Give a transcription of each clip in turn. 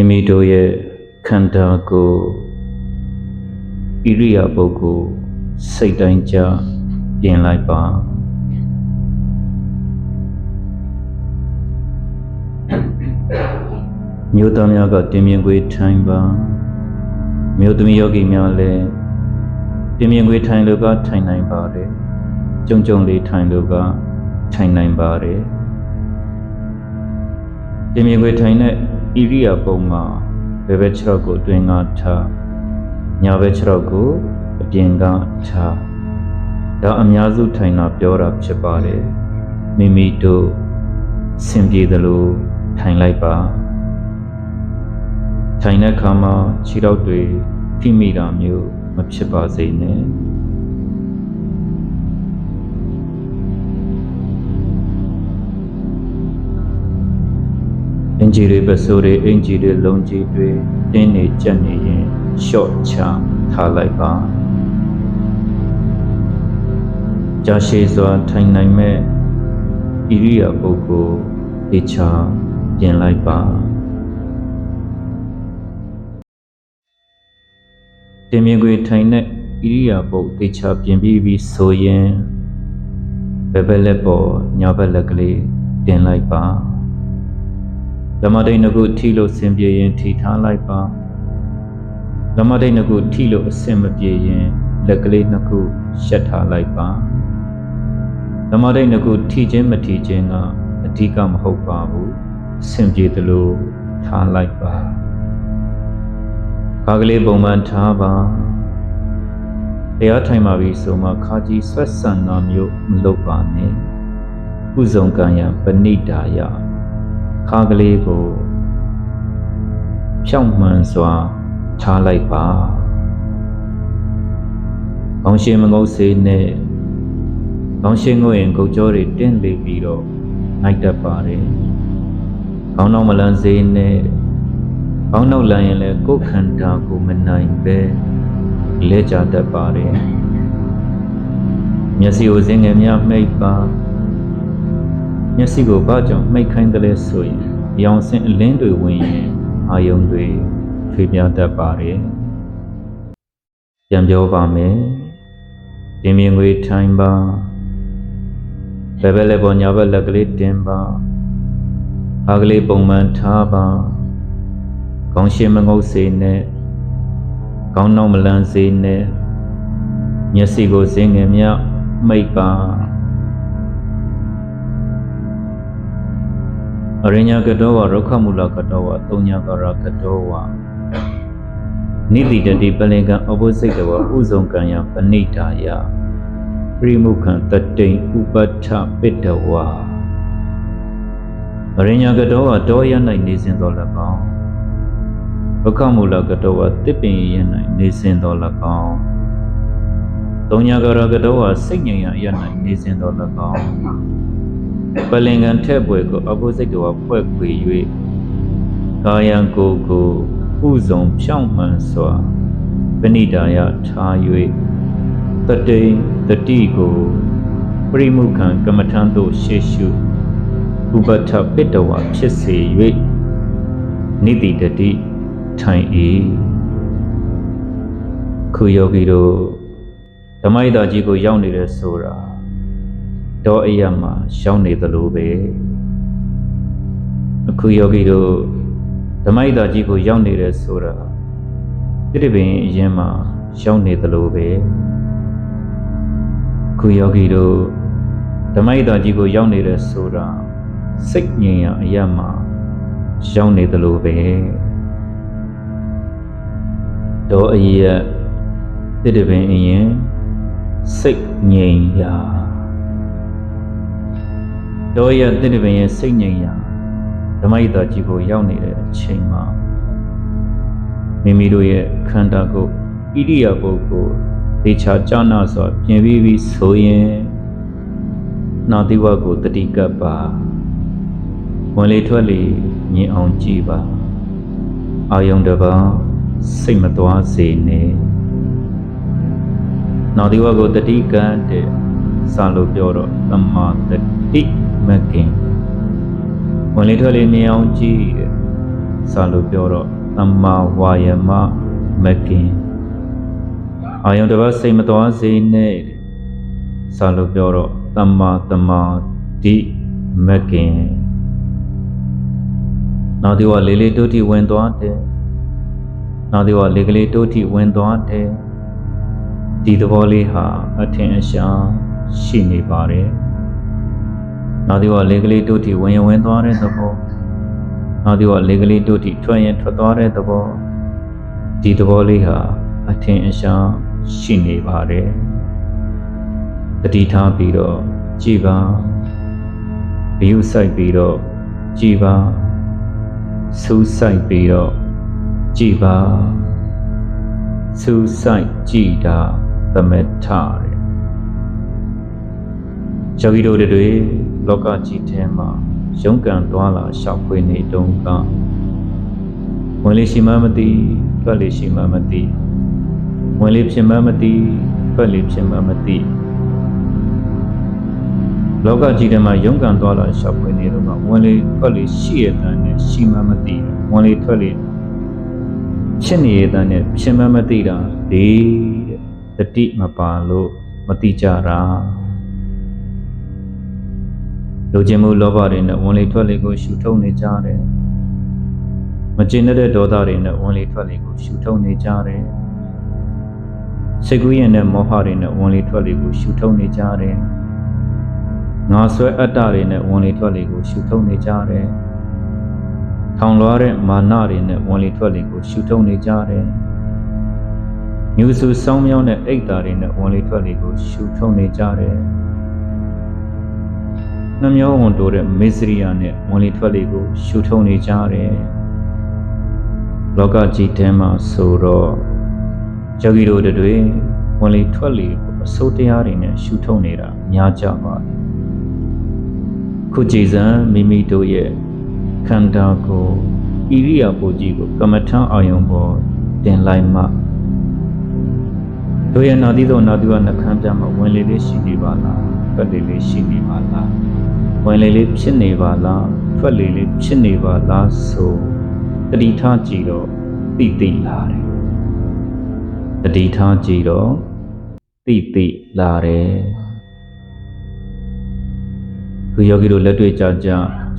မိမိတို့ရဲ့ခန္ဓာကိုယ်ဣရိယာပုဂ္ဂိုလ်စိတ်တိုင်းကြပြင်လိုက်ပါမြို့သားများကတင်မြင်ခွေထိုင်ပါမြို့သမီးယောဂီများလည်းတင်မြင်ခွေထိုင်လို့ကထိုင်နိုင်ပါတယ်ကြုံကြုံလေးထိုင်လို့ကထိုင်နိုင်ပါတယ်တင်မြင်ခွေထိုင်တဲ့ ဣရိယာပုံမှာဘယ်ဘက်ခြေထောက်ကိုအတွင်းကထားညာဘက်ခြေထောက်ကိုအပြင်ကထားဒါအများစုထိုင်တာပြောတာဖြစ်ပါတယ်မိမိတို့စင်ပြေသလိုထိုင်လိုက်ပါထိုင်တဲ့အခါမှာခြေထောက်တွေဖိမိတာမျိုးမဖြစ်ပါစေနဲ့ အင်ဂျီတွေပစိုးတွေအင်ဂျီတွေလုံးကြီးတွေတင်းနေကြက်နေရင်ရှော့ချထားလိုက်ပါကြာရှည်စွာထိုင်နိုင်မဲ့ဣရိယာပုဂ္ဂိုလ်ဒေချာပြင်လိုက်ပါတင်မြင်ခွေထိုင်တဲ့ဣရိယာပုတ်ဒေချာပြင်ပြီးပြီးဆိုရင်ဘယ်ဘက်လက်ပေါ်ညာဘက်လက်ကလေးတင်လိုက်ပါ ဓမ္မဒိဋ္ဌိကုထိလို့စင်ပြေရင်ထိထားလိုက်ပါဓမ္မဒိဋ္ဌိကုထိလို့အစင်မပြေရင်လက်ကလေးနှစ်ခုရှက်ထားလိုက်ပါဓမ္မဒိဋ္ဌိကုထိခြင်းမထိခြင်းကအဓိကမဟုတ်ပါဘူးစင်ပြေသလိုထားလိုက်ပါခါကလေးပုံမှန်ထားပါတရားထိုင်ပါပြီဆိုမှခါကြီးဆွတ်ဆန်တာမျိုးမလုပ်ပါနဲ့ကုစုံကံယပဏိတာယ ခါကလေးကိုဖြောင့်မှန်စွာထားလိုက်ပါကောင်းရှင်မငုတ်စေနဲ့ကောင်းရှင်ငုတ်ရင်ကုတ်ကြောတွေတင်းလေပြီးတော့နိုင်တတ်ပါတယ်ကောင်းတော့မလန်းစေနဲ့ကောင်းတော့လန်းရင်လည်းကိုယ်ခန္ဓာကိုမနိုင်ပဲလဲကြတတ်ပါတယ်မျက်စိကိုစင်ငယ်များမှိတ်ပါမျက်စိကိုဘာကြောင့်မှိတ်ခိုင်းတယ်လဲဆိုရင် ရောင်စင်အလင်းတွေဝင်ရင်အာယုံတွေထွေးပြားတတ်ပါတယ်ပြန်ပြောပါမယ်တင်မြင်ငွေထိုင်ပါဘယ်ဘက်လက်ပေါ်ညာဘက်လက်ကလေးတင်ပါအားကလေးပုံမှန်ထားပါကောင်းရှင်မငုတ်စေနဲ့ကောင်းတော့မလန်းစေနဲ့မျက်စိကိုစင်ငယ်မြမိတ်ပါ အရိညာကတောဝရုခမူလကတောဝသုံးညာကရကတောဝနိတိတတိပလင်ကံအဘုစိတ်တဝဥဇုံကံယပဏိတာယပရိမုခံတတိန်ဥပဋ္ဌပိတဝအရိညာကတောဝတောရ၌နေစဉ်တော်၎င်းရုခမူလကတောဝတစ်ပင်ရ၌နေစဉ်တော်၎င်းသုံးညာကရကတောဝစိတ်ငြိမ်ရ၌နေစဉ်တော်၎င်း ပလင်ကံထဲ့ပွဲကိုအဘုစိတ်တော်ဖွဲ့ခွေ၍ကာယံကိုယ်ကိုဥဇုံဖြောင့်မှန်စွာပဏိတာယထား၍တတိန်တတိကိုပရိမုခံကမ္မထံသို့ရှေ့ရှုဥပဋ္ဌပိတဝဖြစ်စေ၍နိတိတတိထိုင်၏ခုယောဂီတို့ဓမ္မဣဒကြီးကိုရောက်နေတယ်ဆိုတာ တော့အရမှာရှောင်းနေသလိုပဲအခုယောဂီတို့ဓမ္မဣဒကြီးကိုရောက်နေတယ်ဆိုတာတိတိပင်အရင်မှာရှောင်းနေသလိုပဲခုယောဂီတို့ဓမ္မဣဒကြီးကိုရောက်နေတယ်ဆိုတာစိတ်ငြိမ်ရအရမှာရောက်နေသလိုပဲတော့အရတိတိပင်အရင်စိတ်ငြိမ်ရာ တော့ရတိတိပင်ရဲ့စိတ်ငြိမ်ရာဓမ္မဣဒကြီးကိုရောက်နေတဲ့အချိန်မှာမိမိတို့ရဲ့ခန္ဓာကိုယ်ဣရိယာပုဂ္ဂိုလ်ဒေချာကြာနာစွာပြင်ပြီးပြီးဆိုရင်နာတိဝကိုတတိကပ်ပါဝင်လေထွက်လေမြင်အောင်ကြည်ပါအာယုံတပါစိတ်မသွားစေနဲ့နာတိဝကိုတတိကပ်တဲ့ စာလို့ပြောတော့သမာတတိမကင်ဝင်လေထွက်လေမြင်အောင်ကြည်တဲ့စာလို့ပြောတော့သမ္မာဝါယမမကင်အာယုံတစ်ပါးစိတ်မသွားစေနဲ့စာလို့ပြောတော့သမ္မာတမာတိမကင်နောက်ဒီဝလေးလေးတို့တိဝင်သွားတယ်နောက်ဒီဝလေးကလေးတို့တိဝင်သွားတယ်ဒီသဘောလေးဟာအထင်အရှား ရှိနေပါတယ်နောက်ဒီဝလေးကလေးတို့တိဝင်ရဝင်သွားတဲ့သဘောနောက်ဒီဝလေးကလေးတို့တိထွက်ရင်ထွက်သွားတဲ့သဘောဒီသဘောလေးဟာအထင်အရှားရှိနေပါတယ်တတိထားပြီးတော့ကြည်ပါဘယုဆိုင်ပြီးတော့ကြည်ပါစူးဆိုင်ပြီးတော့ကြည်ပါစူးဆိုင်ကြည်တာသမထတဲ့ ယောဂီတို့တွေလောကကြီးထဲမှာရုန်းကန်သွားလာရှောက်ဖွေနေတုန်းကဝင်လေရှိမှမသိထွက်လေရှိမှမသိဝင်လေဖြစ်မှမသိထွက်လေဖြစ်မှမသိလောကကြီးထဲမှာရုန်းကန်သွားလာရှောက်ဖွေနေတော့ကဝင်လေထွက်လေရှိရတဲ့နဲ့ရှိမှမသိဝင်လေထွက်လေဖြစ်နေရတဲ့နဲ့ဖြစ်မှမသိတာဒီတဲ့တတိမပါလို့မတိကြတာ လူချင်းမှုလောဘတွေနဲ့ဝင်လေထွက်လေကိုရှူထုတ်နေကြတယ်မကျင်တဲ့ဒေါသတွေနဲ့ဝင်လေထွက်လေကိုရှူထုတ်နေကြတယ်စိတ်ကူးရင်နဲ့မောဟတွေနဲ့ဝင်လေထွက်လေကိုရှူထုတ်နေကြတယ်ငါဆွဲအတ္တတွေနဲ့ဝင်လေထွက်လေကိုရှူထုတ်နေကြတယ်ထောင်လွှားတဲ့မာနတွေနဲ့ဝင်လေထွက်လေကိုရှူထုတ်နေကြတယ်ညူစုစောင်းမြောင်းတဲ့အိတ်တာတွေနဲ့ဝင်လေထွက်လေကိုရှူထုတ်နေကြတယ် နှမျောဝန်တိုးတဲ့မေစရိယာနဲ့ဝင်လေထွက်လေကို ရှူထုတ်နေကြတယ်လောကကြီးထဲမှာဆိုတော့ယောဂီတို့တွေဝင်လေထွက်လေကိုအစိုးတရားတွေနဲ့ရှူထုတ်နေတာများကြပါတယ်ခုကြည်စံမိမိတို့ရဲ့ခန္ဓာကိုယ်ဣရိယာပုကြီးကိုကမ္မထံအာယုံပေါ်တင်လိုက်မှတို့ရဲ့နာတိသောနာတိဝနှခမ်းပြမှာဝင်လေလေးရှိနေပါလားထွက်လေလေးရှိနေပါလား ဝင်လေလေးဖြစ်နေပါလားထွက်လေလေးဖြစ်နေပါလားဆိုတတိထားကြည့်တော့သိသိလာတယ်တတိထားကြည့်တော့သိသိလာတယ်ခုယောဂီတို့လက်တွေ့ကြကြ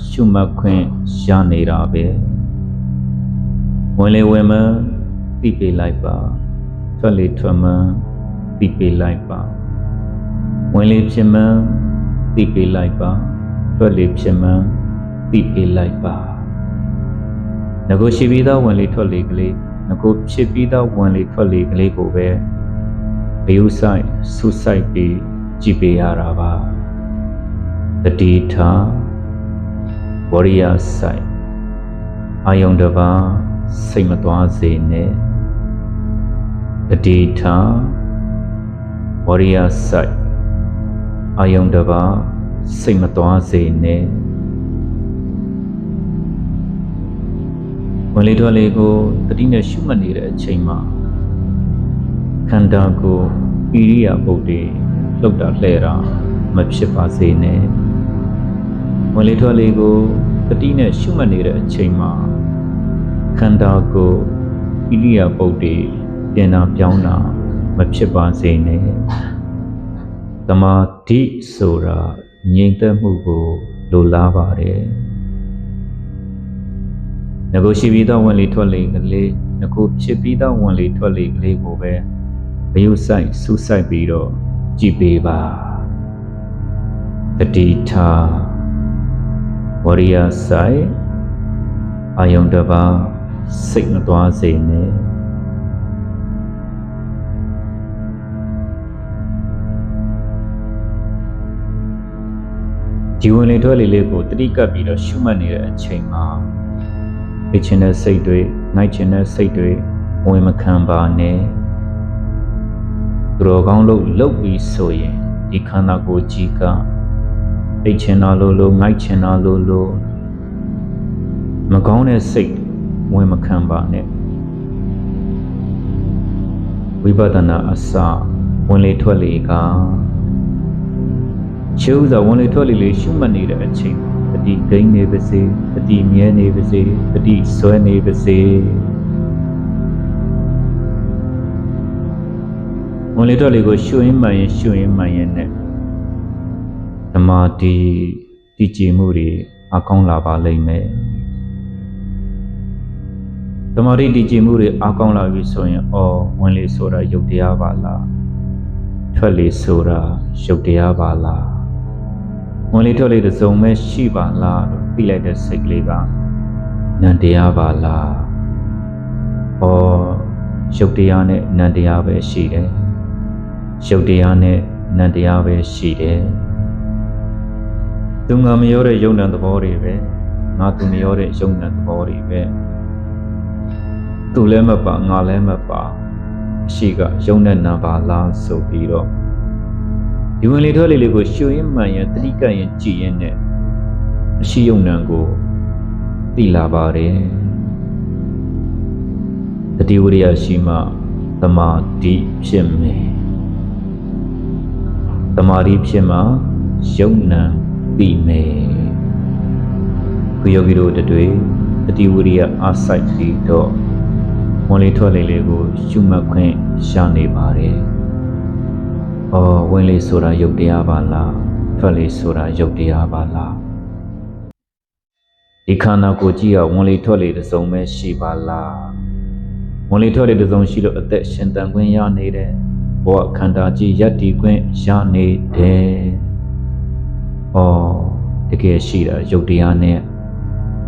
ရှုမှတ်ခွင့်ရနေတာပဲဝင်လေဝင်မသိပေးလိုက်ပါထွက်လေထွက်မသိပေးလိုက်ပါဝင်လေဖြစ်မသိပေးလိုက်ပါ ထွက်လေဖြစ်မသိပေးလိုက်ပါငကိုရှိပြီးသားဝင်လေထွက်လေကလေးငကိုဖြစ်ပြီးသားဝင်လေထွက်လေကလေးကိုပဲဘယုဆိုင်ဆူဆိုင်ပြီးကြည်ပေးရတာပါတတိထာဝရိယဆိုင်အာယုံတပါစိတ်မသွားစေနဲ့တတိထာဝရိယဆိုင်အာယုံတပါ စိတ်မသွားစေနဲ့ဝင်လေထွက်လေကိုတတိနဲ့ရှုမှတ်နေတဲ့အချိန်မှာခန္ဓာကိုယ်ဣရိယာပုတ်တွေလှုပ်တာလှဲ့တာမဖြစ်ပါစေနဲ့ဝင်လေထွက်လေကိုတတိနဲ့ရှုမှတ်နေတဲ့အချိန်မှာခန္ဓာကိုယ်ဣရိယာပုတ်တွေပြင်တာပြောင်းတာမဖြစ်ပါစေနဲ့သမာဓိဆိုတာ ငြိမ်သက်မှုကိုလိုလားပါတယ်ငကိုရှိပြီးသောဝင်လေထွက်လေကလေးငကိုဖြစ်ပြီးသောဝင်လေထွက်လေကလေးကိုပဲဘယုဆိုင်စူးဆိုင်ပြီးတော့ကြည်ပေးပါတတိထားဝရိယဆိုင်အာယုံတပါစိတ်မသွားစေနဲ့ ဒီဝင်လေထွက်လေလေးကိုတတိကပ်ပြီးတော့ရှုမှတ်နေတဲ့အချိန်မှာဖြစ်ချင်တဲ့စိတ်တွေနိုင်ချင်တဲ့စိတ်တွေဝင်မခံပါနဲ့သူတော်ကောင်းလို့လှုပ်ပြီးဆိုရင်ဒီခန္ဓာကိုယ်ကြီးကအိတ်ချင်တာလို့လို့ငိုက်ချင်တာလို့လို့မကောင်းတဲ့စိတ်ဝင်မခံပါနဲ့ဝိပဿနာအစဝင်လေထွက်လေက ရှုဥစွာဝင်လေထွက်လေလေးရှုမှတ်နေတဲ့အချိန်တတိဂိမ်းနေပါစေတတိမြဲနေပါစေတတိဆွဲနေပါစေဝင်လေတော့လေကိုရှုရင်းမှန်ရင်ရှုရင်းမှန်ရင်နဲ့ဓမ္မတိတည်ကြည်မှုတွေအကောင်းလာပါလိမ့်မယ်ဓမ္မတိတည်ကြည်မှုတွေအကောင်းလာပြီဆိုရင်အော်ဝင်လေဆိုတာယုတ်တရားပါလားထွက်လေဆိုတာယုတ်တရားပါလား ဝင်လေထွက်လေတစ်စုံပဲရှိပါလားလို့သိလိုက်တဲ့စိတ်ကလေးကနန္တရားပါလားအော်ယုတ်တရားနဲ့နန္တရားပဲရှိတယ်ယုတ်တရားနဲ့နန္တရားပဲရှိတယ်သူငါမရောတဲ့ယုံနံသဘောတွေပဲငါသူမရောတဲ့ယုံနံသဘောတွေပဲသူလည်းမပါငါလည်းမပါအရှိကယုံနဲ့နာပါလားဆိုပြီးတော့ ဒီဝင်လေထွက်လေလေးကိုရှုရင်းမှန်ရင်တတိကရင်ကြည်ရင်နဲ့အရှိယုံနံကိုသိလာပါတယ်တတိဝရိယရှိမှသမာဓိဖြစ်မယ်သမာဓိဖြစ်မှယုံနံသိမယ်ခုယောဂီတို့တွေတတိဝရိယအားစိုက်ပြီးတော့ဝင်လေထွက်လေလေးကိုရှုမှတ်ခွင့်ရနေပါတယ်။ အော်ဝင်လေဆိုတာယုတ်တရားပါလားထွက်လေဆိုတာယုတ်တရားပါလားဒီခန္ဓာကိုယ်ကြီးကဝင်လေထွက်လေတစ်စုံပဲရှိပါလားဝင်လေထွက်လေတစ်စုံရှိလို့အသက်ရှင်တန်ခွင့်ရနေတယ်ဘောခန္ဓာကြီးယက်တည်ခွင့်ရနေတယ်။အော်တကယ်ရှိတာယုတ်တရားနဲ့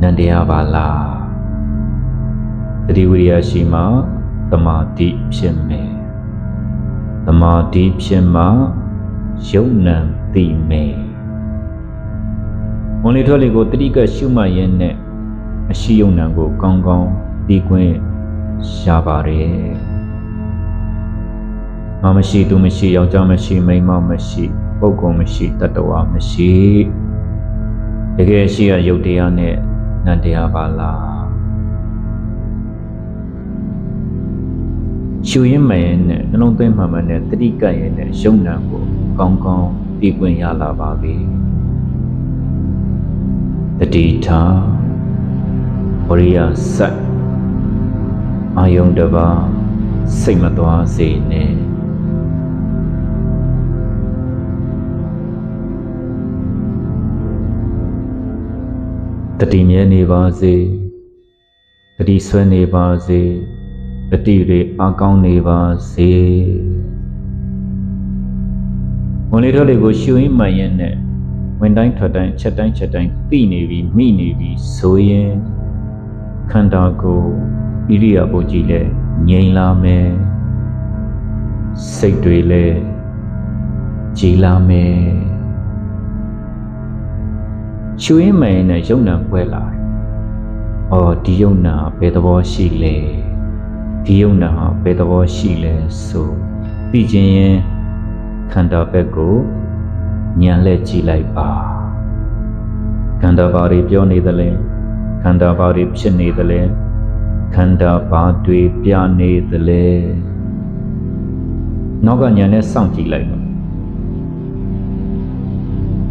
နန္တရားပါလားတတိဝိရိယရှိမှသမာဓိဖြစ်မယ် သမာဓိဖြစ်မှယုံနံသိမယ်ဝင်လေထွက်လေကိုတတိကရှုမှတ်ရင်းနဲ့အရှိယုံနံကိုကောင်းကောင်းသိခွင့်ရပါတယ်မမရှိသူမရှိယောက်ျားမရှိမိန်းမမရှိပုဂ္ဂိုလ်မရှိတတ္တဝါမရှိတကယ်ရှိရယုတ်တရားနဲ့နတ်တရားပါလား ရှူရင်မရင်နဲ့နှလုံးသွင်းမှန်မှန်နဲ့တတိကပ်ရင်နဲ့ယုံနာကိုကောင်းကောင်းသိခွင့်ရလာပါပြီတတိထားဝရိယစက်အာယုံတပါစိတ်မသွားစေနဲ့တတိမြဲနေပါစေတတိဆွဲနေပါစေ တတိတွေအကောင်းနေပါစေဝင်လေတော့လေကိုရှူရင်းမှန်ရင်နဲ့ဝင်တိုင်းထွက်တိုင်းချက်တိုင်းချက်တိုင်းသိနေပြီမိနေပြီဆိုရင်ခန္ဓာကိုယ်ဣရိယာပုကြီးလဲငြိမ်လာမယ်စိတ်တွေလဲကြည်လာမယ်ရှူရင်းမှန်ရင်နဲ့ယုံနာပွဲလာတယ်။အော်ဒီယုံနာဘယ်သဘောရှိလဲ။ ဒီယုံနာဟာဘယ်သဘောရှိလဲဆိုသိခြင်းရင်ခန္ဓာဘက်ကိုညံလဲကြည့်လိုက်ပါ။ခန္ဓာဘာတွေပြောနေသလဲ။ခန္ဓာဘာတွေဖြစ်နေသလဲ။ခန္ဓာဘာတွေပြနေသလဲ။နောက်ကညံနဲ့စောင့်ကြည့်လိုက်ပါ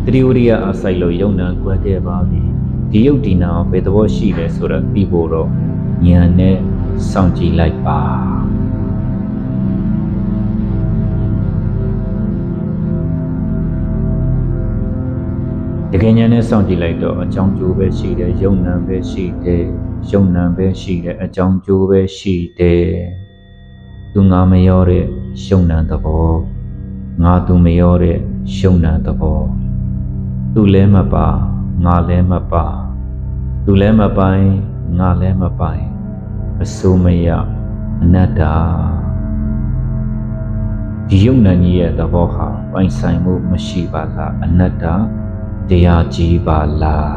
တတိဝရိယအဆိုင်လို့ယုံနာကွက်ခဲ့ပါပြီဒီယုတ်ဒီနာဘယ်သဘောရှိလဲဆိုတော့သိဖို့တော့ဉာဏ်နဲ့ စောင့်ကြည့်လိုက်ပါတကယ်ဉာဏ်နဲ့စောင့်ကြည့်လိုက်တော့အကြောင်းကျိုးပဲရှိတယ်ယုံနာပဲရှိတယ်ယုံနာပဲရှိတယ်အကြောင်းကျိုးပဲရှိတယ်သူငါမရောတဲ့ယုံနာသဘောငါသူမရောတဲ့ယုံနာသဘောသူလည်းမပါငါလည်းမပါသူလည်းမပိုင်ငါလည်းမပိုင် အစိုးမရအနတ္တဒီယုံနာကြီးရဲ့သဘောဟာပိုင်ဆိုင်မှုမရှိပါလားအနတ္တတရားကြီးပါလား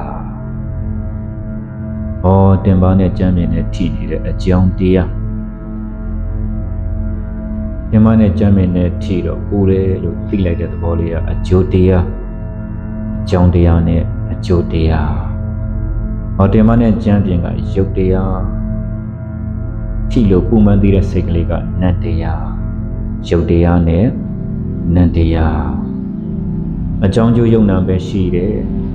ဟောတင်ပါနဲ့ကြမ်းမြင်နဲ့ထိနေတဲ့အကြောင်းတရားတင်ပါနဲ့ကြမ်းမြင်နဲ့ထိတော့ပူတယ်လို့သိလိုက်တဲ့သဘောလေးကအကျိုးတရားအကြောင်းတရားနဲ့အကျိုးတရားဟောတင်မနဲ့ကြမ်းပြင်ကရုပ်တရား ဖြီလို့ပုံမှန်သိတဲ့စိတ်ကလေးကနတ်တရားရုပ်တရားနဲ့နတ်တရားအကြောင်းကျိုးယုံနာပဲရှိတယ်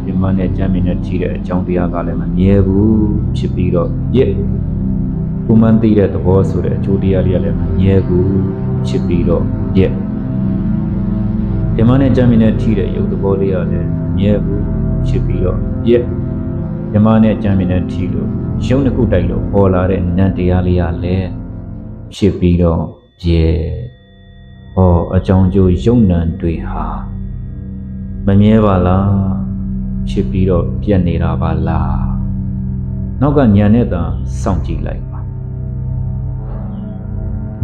တဒီမနဲ့ကြမ်းမြင်နဲ့ထိတဲ့အကြောင်းတရားကလည်းမမြဲဘူးဖြစ်ပြီးတော့ပြက်ကိုမှန်သိတဲ့သဘောဆိုတဲ့အကျိုးတရားတွေကလည်းမမြဲဘူးဖြစ်ပြီးတော့ပြက်ဒီမနဲ့ကြမ်းမြင်နဲ့ထိတဲ့ရုပ်သဘောလေးကလည်းမမြဲဘူးဖြစ်ပြီးတော့ပြက် ဒီမနဲ့ကြမ်းမြင်နဲ့ထိလို့ရုပ်တစ်ခုတိုက်လို့ပေါ်လာတဲ့နံတရားလေးကလည်းဖြစ်ပြီးတော့ပြက်ဟောအကြောင်းကျိုးယုံနံတွေဟာမမြဲပါလားဖြစ်ပြီးတော့ပြက်နေတာပါလားနောက်ကညံနဲ့သာစောင့်ကြည့်လိုက်ပါ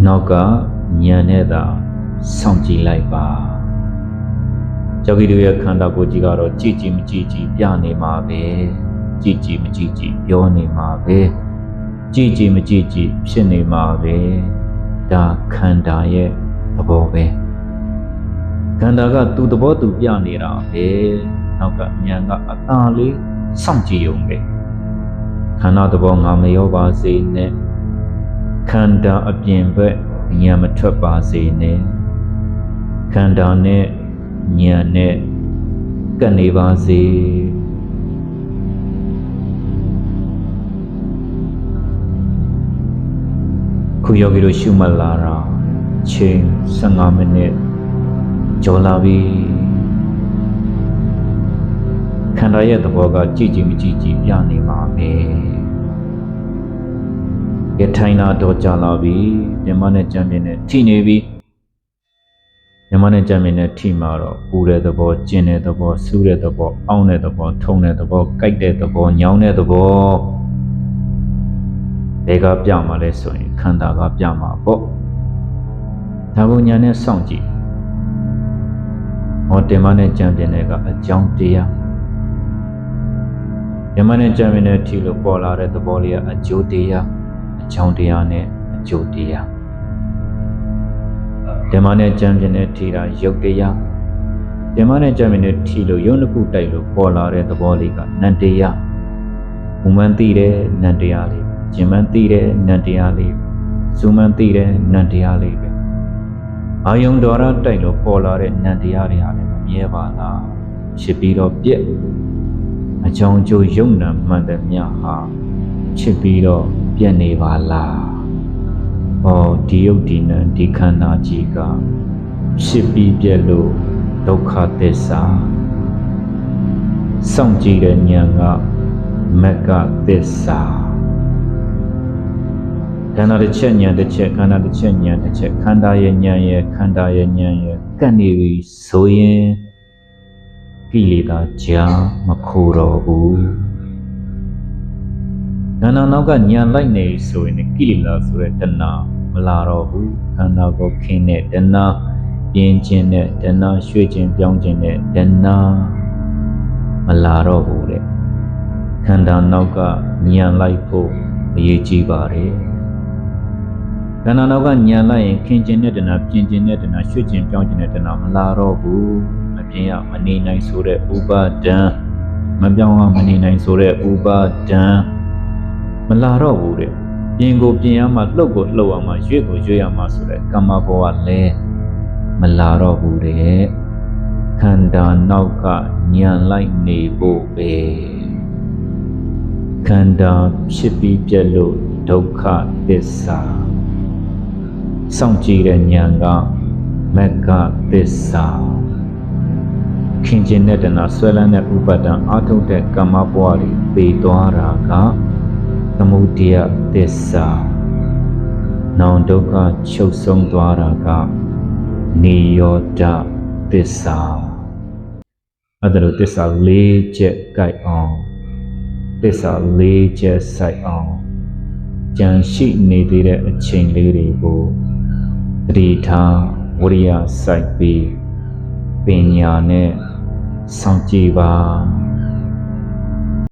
နောက်ကညံနဲ့သာစောင့်ကြည့်လိုက်ပါယောဂီတို့ရဲ့ခန္ဓာကိုယ်ကြီးကတော့ကြည်ကြည်မကြည်ကြည်ပြနေမှာပဲ ကြည်ကြည်မကြည်ကြည်ပြောနေမှာပဲကြည်ကြည်မကြည်ကြည်ဖြစ်နေမှာပဲဒါခန္ဓာရဲ့သဘောပဲခန္ဓာကသူ့သဘောသူပြနေတာပဲနောက်ကဉာဏ်ကအသာလေးစောင့်ကြည့်ုံပဲခန္ဓာသဘောငါမရောပါစေနဲ့ခန္ဓာအပြင်ဘက်ဉာဏ်မထွက်ပါစေနဲ့ခန္ဓာနဲ့ဉာဏ်နဲ့ကပ်နေပါစေ ခုယောဂီတို့ရှုမှတ်လာတာချိန်15မိနစ်ကျော်လာပြီခန္ဓာရဲ့သဘောကကြည်ကြည်မကြည်ကြည်ပြနေမှာပဲရထိုင်လာတော့ကြာလာပြီမြမနဲ့ကြံပြင်းနဲ့ထိနေပြီမြမနဲ့ကြံပြင်းနဲ့ထိမှာတော့ပူတဲ့သဘောကျင်တဲ့သဘောဆူးတဲ့သဘောအောင်းတဲ့သဘောထုံတဲ့သဘောကြိုက်တဲ့သဘောညောင်းတဲ့သဘော ဘယ်ကပြမှာလဲဆိုရင်ခန္ဓာကပြမှာပေါ့ဒါကိုညာနဲ့စောင့်ကြည့်ဟောတင်မနဲ့ကြံပြင်းတဲ့ကအကြောင်းတရားယမနဲ့ကြံပြင်းတဲ့ထီလို့ပေါ်လာတဲ့သဘောလေးကအကျိုးတရားအကြောင်းတရားနဲ့အကျိုးတရားဓမ္မနဲ့ကြံပြင်းတဲ့ထီတာယုတ်တရားဓမ္မနဲ့ကြံပြင်းတဲ့ထီလို့ယုံတစ်ခုတိုက်လို့ပေါ်လာတဲ့သဘောလေးကနန္တရားဘုံမှန်သိတဲ့နန္တရားလေး ကျင်မှန်သိတဲ့နန္တရားလေးဇူမှန်သိတဲ့နန္တရားလေးပဲအာယုံတော်ရတိုက်လို့ပေါ်လာတဲ့နန္တရားတွေဟာလည်းမမြဲပါလားဖြစ်ပြီးတော့ပြက်အကြောင်းကျိုးယုံနာမှန်တဲ့မြဟာဖြစ်ပြီးတော့ပြက်နေပါလားဟောဒီယုတ်ဒီနံဒီခန္ဓာကြီးကဖြစ်ပြီးပြက်လို့ဒုက္ခသစ္စာစောင့်ကြည့်တဲ့ဉာဏ်ကမက္ကသစ္စာ ခန္ဓာတစ်ချက်ဉာဏ်တစ်ချက်ခန္ဓာတစ်ချက်ဉာဏ်တစ်ချက်ခန္ဓာရဲ့ဉာဏ်ရဲ့ခန္ဓာရဲ့ဉာဏ်ရဲ့ကပ်နေပြီဆိုရင်ကိလေသာကြာမခိုးတော့ဘူးခန္ဓာနောက်ကညံလိုက်နေဆိုရင်ကိလေသာဆိုတဲ့တဏှာမလာတော့ဘူးခန္ဓာကိုခင်းတဲ့တဏှာပြင်းခြင်းတဲ့တဏှာရွှေ့ခြင်းပြောင်းခြင်းတဲ့တဏှာမလာတော့ဘူးတဲ့ခန္ဓာနောက်ကညံလိုက်ဖို့အရေးကြီးပါတယ် ခန္ဓာနောက်ကညံလိုက်ရင်ခင်ခြင်းတဲ့တဏှာပြင်းခြင်းတဲ့တဏှာရွှေ့ခြင်းပြောင်းခြင်းတဲ့တဏှာမလာတော့ဘူးမပြင်းရမနေနိုင်ဆိုတဲ့ဥပါဒံမပြောင်းရမနေနိုင်ဆိုတဲ့ဥပါဒံမလာတော့ဘူးတဲ့ပြင်ကိုပြင်ရမှလှုပ်ကိုလှုပ်ရမှရွေ့ကိုရွေ့ရမှဆိုတဲ့ကမ္မဘောကလည်းမလာတော့ဘူးတဲ့ခန္ဓာနောက်ကညံလိုက်နေဖို့ပဲခန္ဓာဖြစ်ပြီးပြက်လို့ဒုက္ခသစ္စာ စောင့်ကြည့်တဲ့ဉာဏ်ကမက္ကသစ္စာခင်ကျင်တဲ့တဏဆွဲလန်းတဲ့ဥပါဒံအာထုတ်တဲ့ကမ္မဘဝတွေပေသွားတာကသမုဒယသစ္စာနောင်ဒုက္ခချုပ်ဆုံးသွားတာကနေယောဒသစ္စာအဲ့ဒါလိုသစ္စာ၄ချက်ကြိုက်အောင်သစ္စာ၄ချက်စိုက်အောင် ကြံရှိနေသေးတဲ့အချိန်လေးတွေကိုတတိထားဝရိယစိုက်ပြီးပညာနဲ့စောင့်ကြည့်ပါ